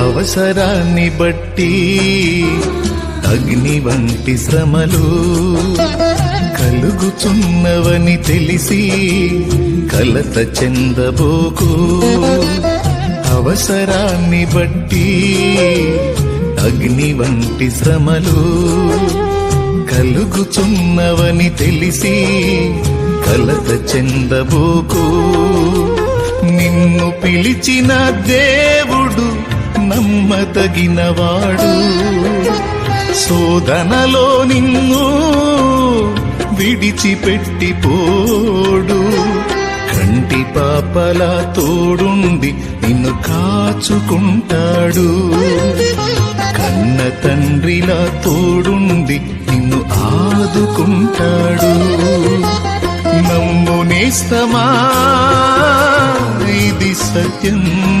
అవసరాన్ని బట్టి అగ్ని వంటి శ్రమలు కలుగుచున్నవని తెలిసి కలత చెందబోకు. అవసరాన్ని బట్టి అగ్ని వంటి శ్రమలు కలుగుచున్నవని తెలిసి కలత చెందబోకు. నిన్ను పిలిచిన దేవుడు తగినవాడు. శోధనలో నిన్ను విడిచిపెట్టిపోడు. కంటి పాపల తోడుండి నిన్ను కాచుకుంటాడు. కన్న తండ్రిలా తోడుండి నిన్ను ఆదుకుంటాడు. నమ్ము నేస్తమా ఇది సత్యం.